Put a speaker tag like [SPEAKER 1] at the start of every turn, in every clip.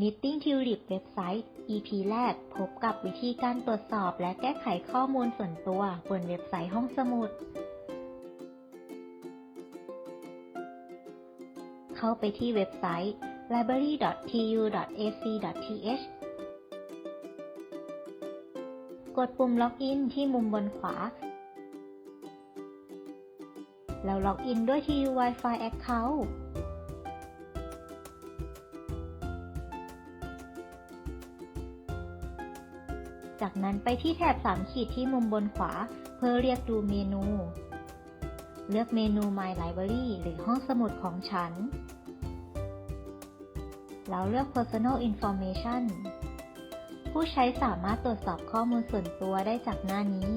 [SPEAKER 1] Knitting Tulip เว็บไซต์ EP แรก พบกับวิธีการตรวจสอบและแก้ไขข้อมูลส่วนตัว บนเว็บไซต์ห้องสมุด เข้าไปที่เว็บไซต์ library.tu.ac.th กดปุ่มล็อกอินที่มุมบนขวา แล้วล็อกอินด้วย TU Wi-Fi Account จากนั้นไปที่แถบ 3 ขีดที่มุมบนขวา เพื่อเรียกดูเมนู เลือกเมนู My Library หรือห้องสมุดของฉัน แล้วเลือก Personal Information ผู้ใช้สามารถตรวจสอบข้อมูลส่วนตัวได้จากหน้านี้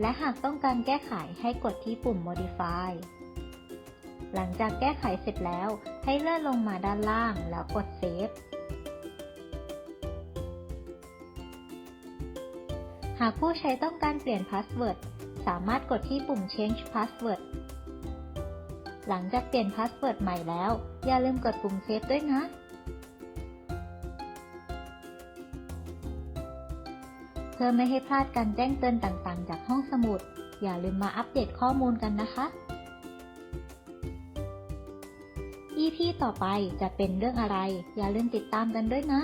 [SPEAKER 1] และหากต้องการแก้ไขให้กดที่ปุ่ม Modify หลังจากแก้ไขเสร็จแล้วให้เลื่อนลงมาด้านล่างแล้วกด Save ากผู้ใช้ต้องการเปลี่ยนพาสเวิร์ด สามารถกดที่ปุ่ม Change Password หลังจากเปลี่ยนพาสเวิร์ดใหม่แล้ว อย่าลืมกดปุ่ม Save ด้วยนะ เพื่อไม่ให้พลาดการแจ้งเตือนต่างๆ จากห้องสมุด อย่าลืมมาอัปเดตข้อมูลกันนะคะ EP ต่อไปจะเป็นเรื่องอะไร อย่าลืมติดตามกันด้วยนะ